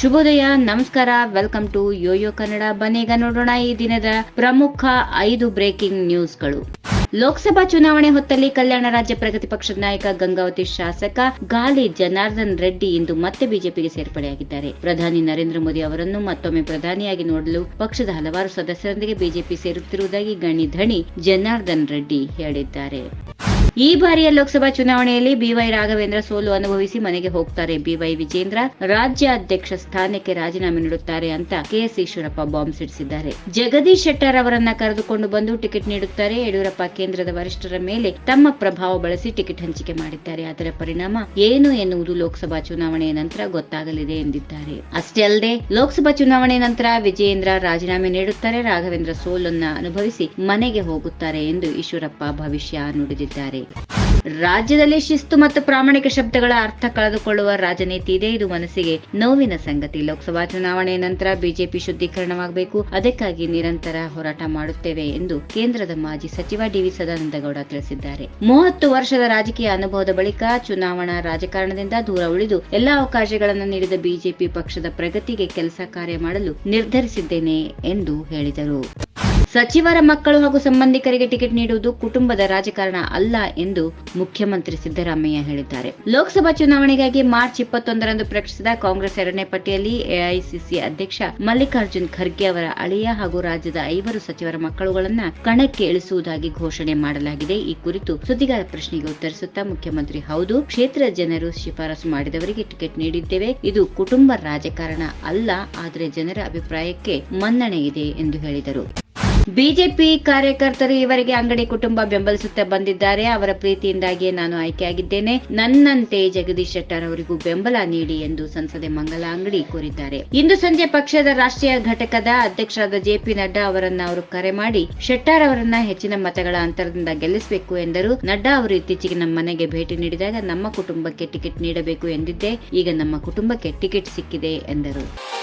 ಶುಭೋದಯ, ನಮಸ್ಕಾರ welcome to Yoyo Kannada ಬನ್ನೀಗ ನೋಡೋಣ ಈ ದಿನದ ಪ್ರಮುಖ ಐದು ಬ್ರೇಕಿಂಗ್ ನ್ಯೂಸ್ಗಳು ಲೋಕಸಭಾ ಚುನಾವಣೆ ಹೊತ್ತಲ್ಲಿ ಕಲ್ಯಾಣ ರಾಜ್ಯ ಪ್ರಗತಿ ಪಕ್ಷದ ನಾಯಕ, ಗಂಗಾವತಿ ಶಾಸಕ ಗಾಲಿ ಜನಾರ್ದನ್ ರೆಡ್ಡಿ ಇಂದು ಮತ್ತೆ ಬಿಜೆಪಿಗೆ ಸೇರ್ಪಡೆಯಾಗಿದ್ದಾರೆ. ಪ್ರಧಾನಿ ನರೇಂದ್ರ ಮೋದಿ ಅವರನ್ನು ಮತ್ತೊಮ್ಮೆ ಪ್ರಧಾನಿಯಾಗಿ ನೋಡಲು ಪಕ್ಷದ ಹಲವಾರು ಸದಸ್ಯರೊಂದಿಗೆ ಬಿಜೆಪಿ ಸೇರುತ್ತಿರುವುದಾಗಿ ಗಣಿ ಧಣಿ ಜನಾರ್ದನ್ ರೆಡ್ಡಿ ಹೇಳಿದ್ದಾರೆ. ಈ ಬಾರಿಯ ಲೋಕಸಭಾ ಚುನಾವಣೆಯಲ್ಲಿ ಬಿವೈ ರಾಘವೇಂದ್ರ ಸೋಲು ಅನುಭವಿಸಿ ಮನೆಗೆ ಹೋಗ್ತಾರೆ. ಬಿವೈ ವಿಜೇಂದ್ರ ರಾಜ್ಯ ಅಧ್ಯಕ್ಷ ಸ್ಥಾನಕ್ಕೆ ರಾಜೀನಾಮೆ ನೀಡುತ್ತಾರೆ ಅಂತ ಕೆಎಸ್ ಈಶ್ವರಪ್ಪ ಬಾಂಬ್ ಸಿಡಿಸಿದ್ದಾರೆ. ಜಗದೀಶ್ ಶೆಟ್ಟರ್ ಅವರನ್ನ ಕರೆದುಕೊಂಡು ಬಂದು ಟಿಕೆಟ್ ನೀಡುತ್ತಾರೆ. ಯಡಿಯೂರಪ್ಪ ಕೇಂದ್ರದ ವರಿಷ್ಠರ ಮೇಲೆ ತಮ್ಮ ಪ್ರಭಾವ ಬಳಸಿ ಟಿಕೆಟ್ ಹಂಚಿಕೆ ಮಾಡಿದ್ದಾರೆ. ಅದರ ಪರಿಣಾಮ ಏನು ಎನ್ನುವುದು ಲೋಕಸಭಾ ಚುನಾವಣೆಯ ನಂತರ ಗೊತ್ತಾಗಲಿದೆ ಎಂದಿದ್ದಾರೆ. ಅಷ್ಟೇ ಅಲ್ಲದೆ ಲೋಕಸಭಾ ಚುನಾವಣೆ ನಂತರ ವಿಜಯೇಂದ್ರ ರಾಜೀನಾಮೆ ನೀಡುತ್ತಾರೆ. ರಾಘವೇಂದ್ರ ಸೋಲನ್ನ ಅನುಭವಿಸಿ ಮನೆಗೆ ಹೋಗುತ್ತಾರೆ ಎಂದು ಈಶ್ವರಪ್ಪ ಭವಿಷ್ಯ ನುಡಿದಿದ್ದಾರೆ. ರಾಜ್ಯದಲ್ಲಿ ಶಿಸ್ತು ಮತ್ತು ಪ್ರಾಮಾಣಿಕ ಶಬ್ದಗಳ ಅರ್ಥ ಕಳೆದುಕೊಳ್ಳುವ ರಾಜನೀತಿ ಇದೆ, ಇದು ಮನಸ್ಸಿಗೆ ನೋವಿನ ಸಂಗತಿ. ಲೋಕಸಭಾ ಚುನಾವಣೆ ನಂತರ ಬಿಜೆಪಿ ಶುದ್ಧೀಕರಣವಾಗಬೇಕು, ಅದಕ್ಕಾಗಿ ನಿರಂತರ ಹೋರಾಟ ಮಾಡುತ್ತೇವೆ ಎಂದು ಕೇಂದ್ರದ ಮಾಜಿ ಸಚಿವ ಡಿವಿ ಸದಾನಂದಗೌಡ ತಿಳಿಸಿದ್ದಾರೆ. ಮೂವತ್ತು ವರ್ಷದ ರಾಜಕೀಯ ಅನುಭವದ ಬಳಿಕ ಚುನಾವಣಾ ರಾಜಕಾರಣದಿಂದ ದೂರ ಉಳಿದು ಎಲ್ಲಾ ಅವಕಾಶಗಳನ್ನು ನೀಡಿದ ಬಿಜೆಪಿ ಪಕ್ಷದ ಪ್ರಗತಿಗೆ ಕೆಲಸ ಕಾರ್ಯ ಮಾಡಲು ನಿರ್ಧರಿಸಿದ್ದೇನೆ ಎಂದು ಹೇಳಿದರು. ಸಚಿವರ ಮಕ್ಕಳು ಹಾಗೂ ಸಂಬಂಧಿಕರಿಗೆ ಟಿಕೆಟ್ ನೀಡುವುದು ಕುಟುಂಬದ ರಾಜಕಾರಣ ಅಲ್ಲ ಎಂದು ಮುಖ್ಯಮಂತ್ರಿ ಸಿದ್ದರಾಮಯ್ಯ ಹೇಳಿದ್ದಾರೆ. ಲೋಕಸಭಾ ಚುನಾವಣೆಗಾಗಿ ಮಾರ್ಚ್ ಇಪ್ಪತ್ತೊಂದರಂದು ಪ್ರಕಟಿಸಿದ ಕಾಂಗ್ರೆಸ್ ಎರಡನೇ ಪಟ್ಟಿಯಲ್ಲಿ ಎಐಸಿಸಿ ಅಧ್ಯಕ್ಷ ಮಲ್ಲಿಕಾರ್ಜುನ್ ಖರ್ಗೆ ಅವರ ಅಳಿಯ ಹಾಗೂ ರಾಜ್ಯದ ಐವರು ಸಚಿವರ ಮಕ್ಕಳುಗಳನ್ನು ಕಣಕ್ಕೆ ಇಳಿಸುವುದಾಗಿ ಘೋಷಣೆ ಮಾಡಲಾಗಿದೆ. ಈ ಕುರಿತು ಸುದ್ದಿಗಾರ ಪ್ರಶ್ನೆಗೆ ಉತ್ತರಿಸುತ್ತಾ ಮುಖ್ಯಮಂತ್ರಿ, ಹೌದು, ಕ್ಷೇತ್ರ ಜನರು ಶಿಫಾರಸು ಮಾಡಿದವರಿಗೆ ಟಿಕೆಟ್ ನೀಡಿದ್ದೇವೆ. ಇದು ಕುಟುಂಬ ರಾಜಕಾರಣ ಅಲ್ಲ, ಆದರೆ ಜನರ ಅಭಿಪ್ರಾಯಕ್ಕೆ ಮನ್ನಣೆ ಇದೆ, ಎಂದು ಹೇಳಿದರು. ಬಿಜೆಪಿ ಕಾರ್ಯಕರ್ತರು ಇವರಿಗೆ ಅಂಗಡಿ ಕುಟುಂಬ ಬೆಂಬಲಿಸುತ್ತಾ ಬಂದಿದ್ದಾರೆ. ಅವರ ಪ್ರೀತಿಯಿಂದಾಗಿಯೇ ನಾನು ಆಯ್ಕೆಯಾಗಿದ್ದೇನೆ. ನನ್ನಂತೆ ಜಗದೀಶ್ ಶೆಟ್ಟರ್ ಅವರಿಗೂ ಬೆಂಬಲ ನೀಡಿ ಎಂದು ಸಂಸದೆ ಮಂಗಲ ಅಂಗಡಿ ಕೋರಿದ್ದಾರೆ. ಇಂದು ಸಂಜೆ ಪಕ್ಷದ ರಾಷ್ಟ್ರೀಯ ಘಟಕದ ಅಧ್ಯಕ್ಷರಾದ ಜೆಪಿ ನಡ್ಡಾ ಅವರನ್ನ ಅವರು ಕರೆ ಮಾಡಿ ಶೆಟ್ಟರ್ ಅವರನ್ನ ಹೆಚ್ಚಿನ ಮತಗಳ ಅಂತರದಿಂದ ಗೆಲ್ಲಿಸಬೇಕು ಎಂದರು. ನಡ್ಡಾ ಅವರು ಇತ್ತೀಚೆಗೆ ನಮ್ಮ ಮನೆಗೆ ಭೇಟಿ ನೀಡಿದಾಗ ನಮ್ಮ ಕುಟುಂಬಕ್ಕೆ ಟಿಕೆಟ್ ನೀಡಬೇಕು ಎಂದಿದ್ದೆ. ಈಗ ನಮ್ಮ ಕುಟುಂಬಕ್ಕೆ ಟಿಕೆಟ್ ಸಿಕ್ಕಿದೆ ಎಂದರು.